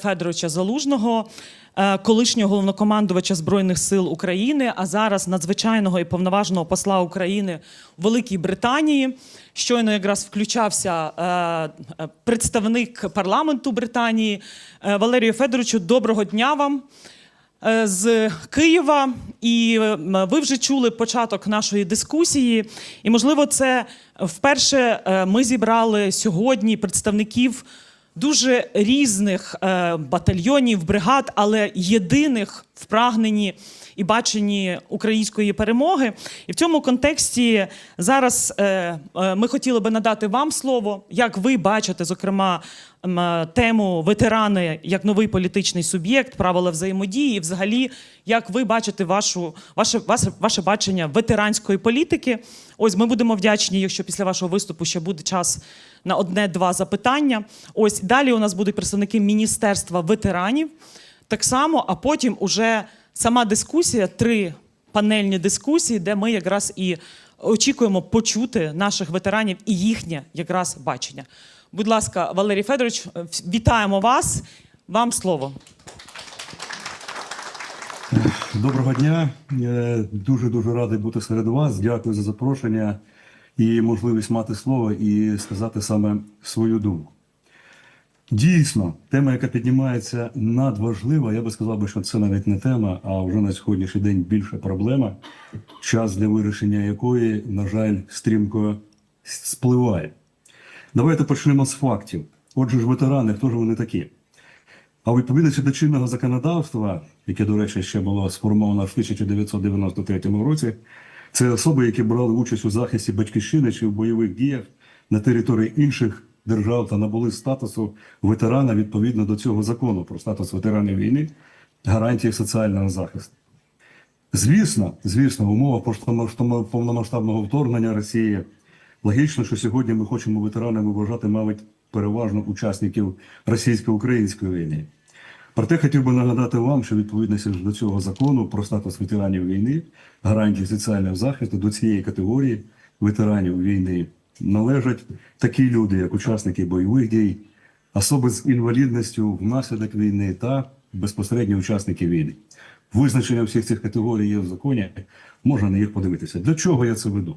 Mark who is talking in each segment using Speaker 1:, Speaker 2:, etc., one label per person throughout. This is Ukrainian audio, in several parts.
Speaker 1: Федоровича Залужного, е, колишнього головнокомандувача Збройних сил України, а зараз надзвичайного і повноважного посла України у Великій Британії. Щойно якраз включався е, е, представник парламенту Британії Валерію Федоровичу. Доброго дня вам з Києва. І ви вже чули початок нашої дискусії. І, можливо, це вперше ми зібрали сьогодні представників дуже різних е, батальйонів, бригад, але єдиних в прагненні і баченні української перемоги. І в цьому контексті зараз е, е, ми хотіли би надати вам слово, як ви бачите, зокрема, тему ветерани як новий політичний суб'єкт, правила взаємодії, і взагалі, як ви бачите вашу, ваше, ваше, ваше бачення ветеранської політики. Ось ми будемо вдячні, якщо після вашого виступу ще буде час на одне-два запитання. Ось далі у нас будуть представники Міністерства ветеранів. Так само, а потім уже сама дискусія, три панельні дискусії, де ми якраз і очікуємо почути наших ветеранів і їхнє якраз бачення. Будь ласка, Валерій Федорович, е, вітаємо вас. Вам слово.
Speaker 2: Доброго дня. Дуже дуже радий бути серед вас. Дякую за запрошення і можливість мати слово і сказати саме свою думку. Дійсно, тема, яка піднімається, надважлива. Я би сказав, що це навіть не тема, а вже на сьогоднішній день більша проблема, час для вирішення якої, на жаль, стрімко спливає. Давайте почнемо з фактів. Отже ж, ветерани, хто ж вони такі? А у відповідності до чинного законодавства, яке, до речі, ще було сформовано в 1993 році, це особи, які брали участь у захисті батьківщини чи в бойових діях на території інших держав та набули статусу ветерана відповідно до цього закону про статус ветеранів війни, гарантії соціального захисту. Звісно, звісно, в умовах повномасштабного вторгнення Росії логічно, що сьогодні ми хочемо ветеранами вважати, мабуть, переважно учасників російсько-української війни. Проте хотів би нагадати вам, що відповідності до цього закону про статус ветеранів війни, гарантії соціального захисту до цієї категорії ветеранів війни належать такі люди, як учасники бойових дій, особи з інвалідністю внаслідок війни та безпосередньо учасники війни. Визначення всіх цих категорій є в законі, можна на їх подивитися. До чого я це веду?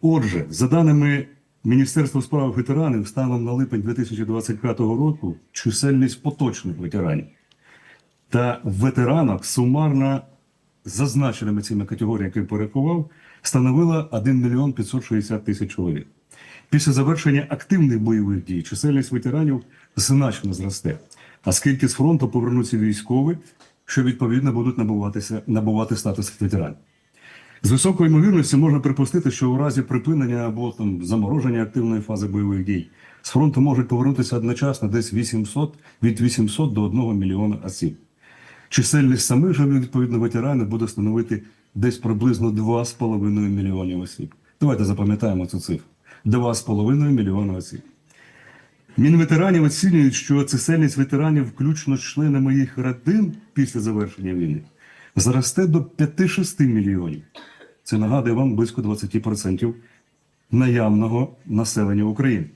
Speaker 2: Отже, за даними Міністерства справ ветеранів, станом на липень 2025 року чисельність поточних ветеранів та ветеранок сумарно зазначеними цими категоріями, які порахував, становила 1 мільйон 560 тисяч чоловік. Після завершення активних бойових дій чисельність ветеранів значно зросте, а скільки з фронту повернуться військові, що відповідно будуть набуватися, набувати статус ветеранів. З високою ймовірністю можна припустити, що у разі припинення або там замороження активної фази бойових дій з фронту можуть повернутися одночасно десь 800, від 800 до 1 мільйона осіб. Чисельність самих же відповідно ветеранів буде становити десь приблизно 2,5 мільйонів осіб. Давайте запам'ятаємо цю цифру: 2,5 мільйона осіб. Мінветеранів оцінюють, що чисельність ветеранів, включно з членами їх родин після завершення війни, зросте до 5-6 мільйонів. Це нагадує вам близько 20% наявного населення України.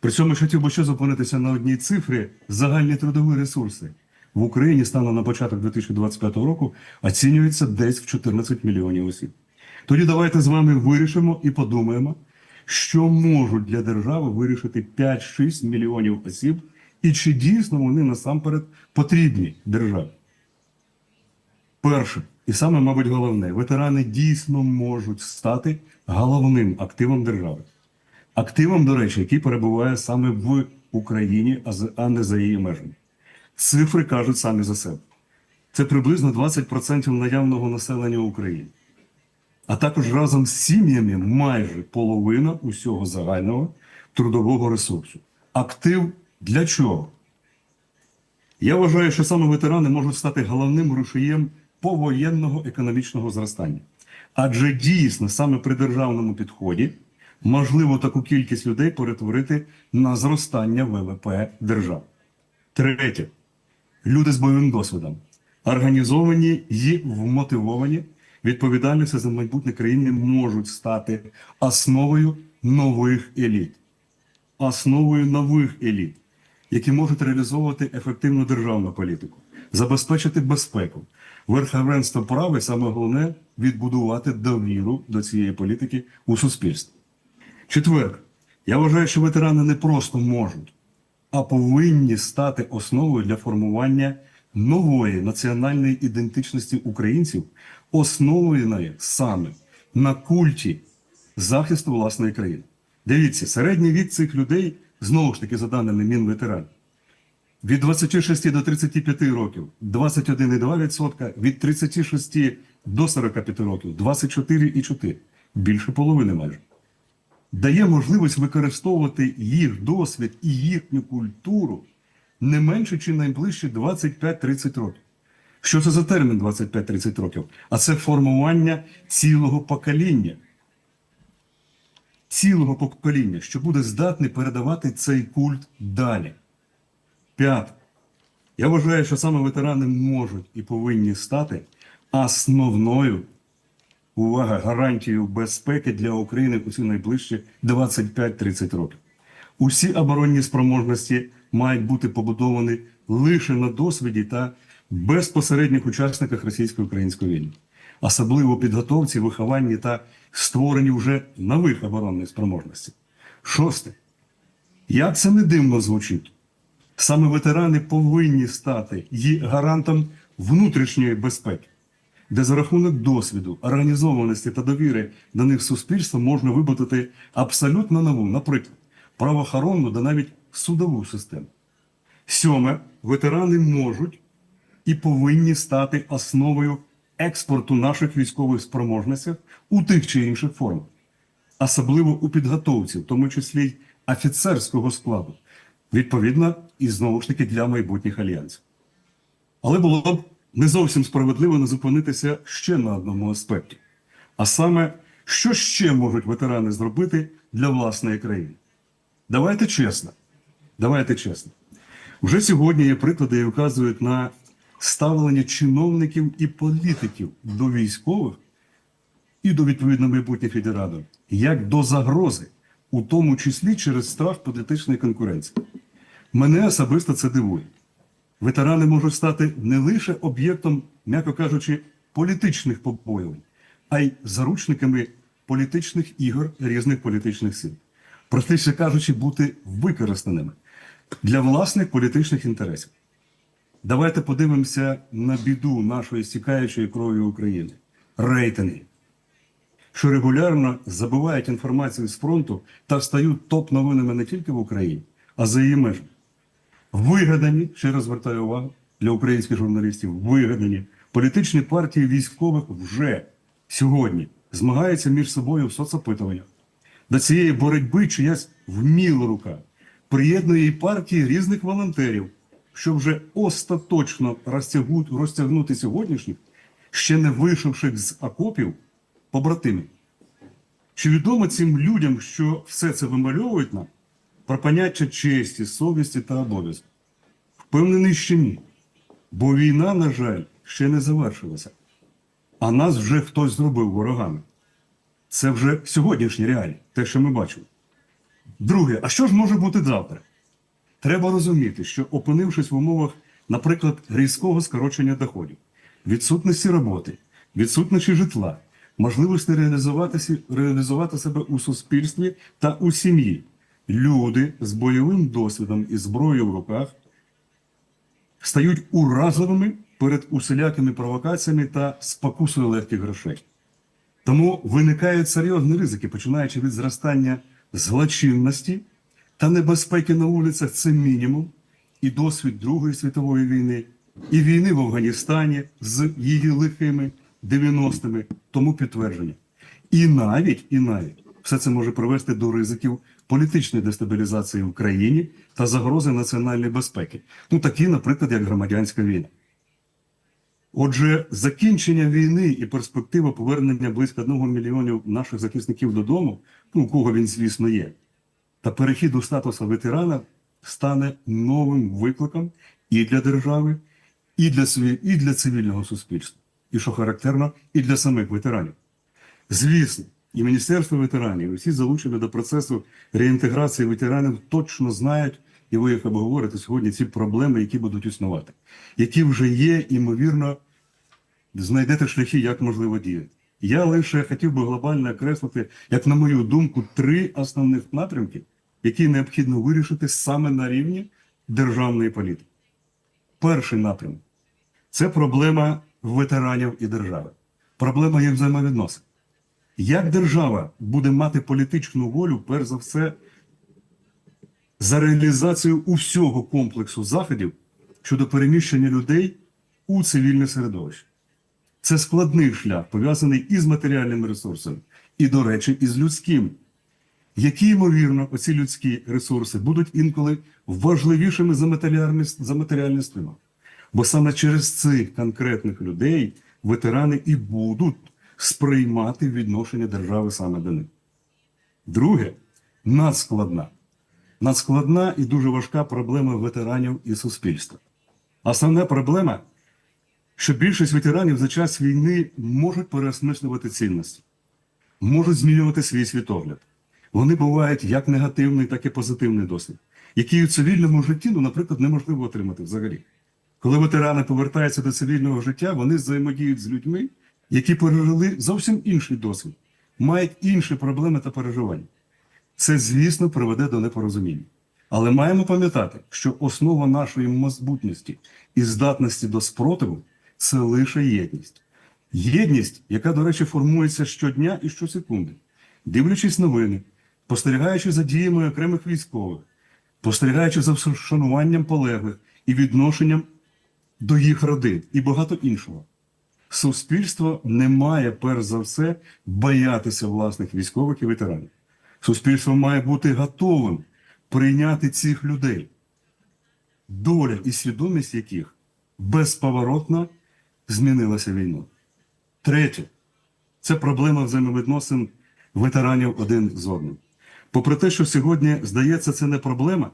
Speaker 2: При цьому ж хотів би ще зупинитися на одній цифрі загальні трудові ресурси. В Україні станом на початок 2025 року оцінюється десь в 14 мільйонів осіб. Тоді давайте з вами вирішимо і подумаємо, що можуть для держави вирішити 5-6 мільйонів осіб, і чи дійсно вони насамперед потрібні державі. Перше, і саме, мабуть, головне, ветерани дійсно можуть стати головним активом держави. Активом, до речі, який перебуває саме в Україні, а не за її межами. Цифри кажуть самі за себе. Це приблизно 20% наявного населення України. А також разом з сім'ями майже половина усього загального трудового ресурсу. Актив для чого? Я вважаю, що саме ветерани можуть стати головним рушієм повоєнного економічного зростання. Адже дійсно саме при державному підході можливо таку кількість людей перетворити на зростання ВВП держави. Третє. Люди з бойовим досвідом, організовані і вмотивовані, відповідальності за майбутнє країни можуть стати основою нових еліт. Основою нових еліт. які можуть реалізовувати ефективну державну політику, забезпечити безпеку, верховенство права і саме головне відбудувати довіру до цієї політики у суспільстві. Четверте, я вважаю, що ветерани не просто можуть, а повинні стати основою для формування нової національної ідентичності українців, основаної саме на культі захисту власної країни. Дивіться, середній вік цих людей, знову ж таки, за даними Мінветеран, від 26 до 35 років 21,2%, від 36 до 45 років 24,4%. Більше половини майже дає можливість використовувати їх досвід і їхню культуру не менше чи найближче 25-30 років. Що це за термін 25-30 років? А це формування цілого покоління. Цілого покоління, що буде здатне передавати цей культ далі. П'яте. Я вважаю, що саме ветерани можуть і повинні стати основною увага, гарантією безпеки для України у ці найближчі 25-30 років. Усі оборонні спроможності мають бути побудовані лише на досвіді та безпосередніх учасниках російсько-української війни, особливо підготовці, вихованні та створенні вже нових оборонних спроможностей. Шосте. Як це не дивно звучить, саме ветерани повинні стати її гарантом внутрішньої безпеки де за рахунок досвіду, організованості та довіри до них суспільства можна вибудувати абсолютно нову, наприклад, правоохоронну та навіть судову систему. Сьоме, ветерани можуть і повинні стати основою експорту наших військових спроможностей у тих чи інших формах, особливо у підготовці, в тому числі й офіцерського складу, відповідно, і знову ж таки для майбутніх альянсів. Але було б не зовсім справедливо не зупинитися ще на одному аспекті. А саме, що ще можуть ветерани зробити для власної країни? Давайте чесно. Давайте чесно. Вже сьогодні є приклади, які вказують на ставлення чиновників і політиків до військових і до відповідно майбутніх федератів, як до загрози, у тому числі через страх політичної конкуренції. Мене особисто це дивує ветерани можуть стати не лише об'єктом, м'яко кажучи, політичних побоювань, а й заручниками політичних ігор різних політичних сил. Простіше кажучи, бути використаними для власних політичних інтересів. Давайте подивимося на біду нашої стікаючої крові України рейтинги, що регулярно забувають інформацію з фронту та стають топ-новинами не тільки в Україні, а за її межами вигадані, ще раз звертаю увагу для українських журналістів, вигадані політичні партії військових вже сьогодні змагаються між собою в соцопитуваннях. До цієї боротьби чиясь вміла рука приєднує і партії різних волонтерів, щоб вже остаточно розтягнути, розтягнути сьогоднішніх, ще не вийшовших з окопів побратимів. Чи відомо цим людям, що все це вимальовують нам? Про поняття честі, совісті та обов'язку? Впевнений, що ні. Бо війна, на жаль, ще не завершилася. А нас вже хтось зробив ворогами. Це вже сьогоднішні реалії, те, що ми бачимо. Друге, а що ж може бути завтра? Треба розуміти, що опинившись в умовах, наприклад, різкого скорочення доходів, відсутності роботи, відсутності житла, можливості реалізуватися, реалізувати себе у суспільстві та у сім'ї, люди з бойовим досвідом і зброєю в руках стають уразливими перед усілякими провокаціями та спокусою легких грошей. Тому виникають серйозні ризики, починаючи від зростання злочинності та небезпеки на вулицях це мінімум, і досвід Другої світової війни, і війни в Афганістані з її лихими 90-ми, тому підтвердження. І навіть, і навіть все це може привести до ризиків політичної дестабілізації в країні та загрози національної безпеки. Ну такі, наприклад, як громадянська війна. Отже, закінчення війни і перспектива повернення близько одного мільйонів наших захисників додому, ну у кого він, звісно, є, та перехід у статусу ветерана стане новим викликом і для держави, і для, і для цивільного суспільства, і що характерно, і для самих ветеранів. Звісно, і Міністерство ветеранів, і всі залучені до процесу реінтеграції ветеранів точно знають і ви їх обговорите сьогодні, ці проблеми, які будуть існувати, які вже є, ймовірно, знайдете шляхи, як можливо діяти. Я лише хотів би глобально окреслити, як на мою думку, три основних напрямки, які необхідно вирішити саме на рівні державної політики. Перший напрямок це проблема ветеранів і держави, проблема їх взаємовідносин. Як держава буде мати політичну волю, перш за все, за реалізацію усього комплексу заходів щодо переміщення людей у цивільне середовище? Це складний шлях, пов'язаний із матеріальними ресурсами, і, до речі, із людським. Які, ймовірно, оці людські ресурси будуть інколи важливішими за матеріальний, за матеріальний стимул. Бо саме через цих конкретних людей ветерани і будуть сприймати відношення держави саме до них. Друге, надскладна. Надскладна і дуже важка проблема ветеранів і суспільства. Основна проблема що більшість ветеранів за час війни можуть переосмислювати цінності, можуть змінювати свій світогляд. Вони бувають як негативний, так і позитивний досвід, який у цивільному житті, ну, наприклад, неможливо отримати взагалі. Коли ветерани повертаються до цивільного життя, вони взаємодіють з людьми, які пережили зовсім інший досвід, мають інші проблеми та переживання. Це, звісно, приведе до непорозуміння. Але маємо пам'ятати, що основа нашої майбутності і здатності до спротиву це лише єдність. Єдність, яка, до речі, формується щодня і щосекунди, дивлячись новини, спостерігаючи за діями окремих військових, спостерігаючи за вшануванням полеглих і відношенням до їх родин і багато іншого. Суспільство не має, перш за все, боятися власних військових і ветеранів. Суспільство має бути готовим прийняти цих людей, доля і свідомість яких безповоротно змінилася війною. Третє це проблема взаємовідносин ветеранів один з одним. Попри те, що сьогодні здається, це не проблема,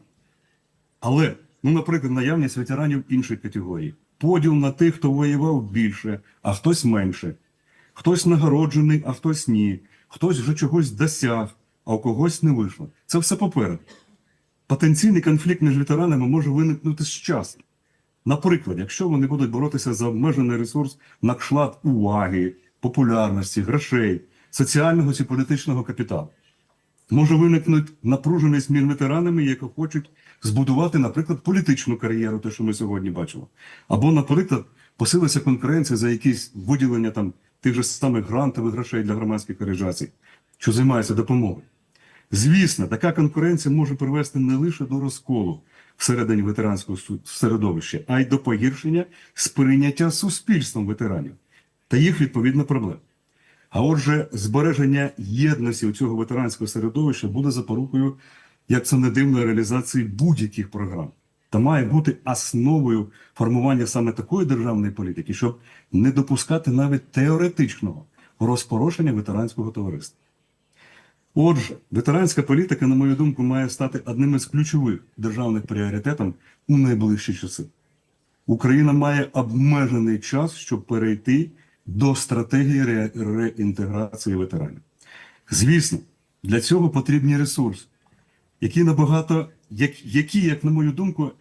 Speaker 2: але, ну, наприклад, наявність ветеранів іншої категорії, поділ на тих, хто воював більше, а хтось менше, хтось нагороджений, а хтось ні, хтось вже чогось досяг, а у когось не вийшло. Це все попереду. Потенційний конфлікт між ветеранами може виникнути з часом. Наприклад, якщо вони будуть боротися за обмежений ресурс на кшталт уваги, популярності, грошей, соціального чи політичного капіталу, може виникнути напруженість між ветеранами, які хочуть збудувати, наприклад, політичну кар'єру, те, що ми сьогодні бачимо, або, наприклад, посилиться конкуренція за якісь виділення там тих же самих грантових грошей для громадських організацій, що займаються допомогою. Звісно, така конкуренція може привести не лише до розколу всередині ветеранського середовища, а й до погіршення сприйняття суспільством ветеранів та їх відповідно проблем. А отже, збереження єдності у цього ветеранського середовища буде запорукою, як це не дивно, реалізації будь-яких програм. Та має бути основою формування саме такої державної політики, щоб не допускати навіть теоретичного розпорошення ветеранського товариства. Отже, ветеранська політика, на мою думку, має стати одним із ключових державних пріоритетів у найближчі часи. Україна має обмежений час, щоб перейти до стратегії ре- реінтеграції ветеранів. Звісно, для цього потрібні ресурси, які набагато, як, які, як на мою думку,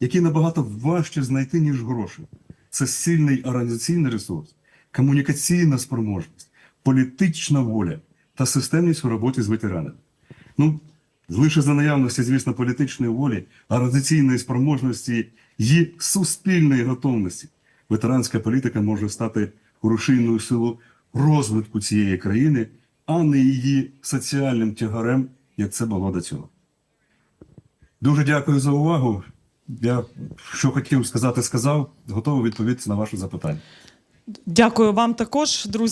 Speaker 2: які набагато важче знайти, ніж гроші. Це сильний організаційний ресурс, комунікаційна спроможність, політична воля та системність у роботі з ветеранами. Ну, лише за наявності, звісно, політичної волі, організаційної спроможності і суспільної готовності ветеранська політика може стати рушійною силою розвитку цієї країни, а не її соціальним тягарем, як це було до цього. Дуже дякую за увагу. Я що хотів сказати, сказав, готовий відповісти на ваше запитання.
Speaker 1: Дякую вам також, друзі.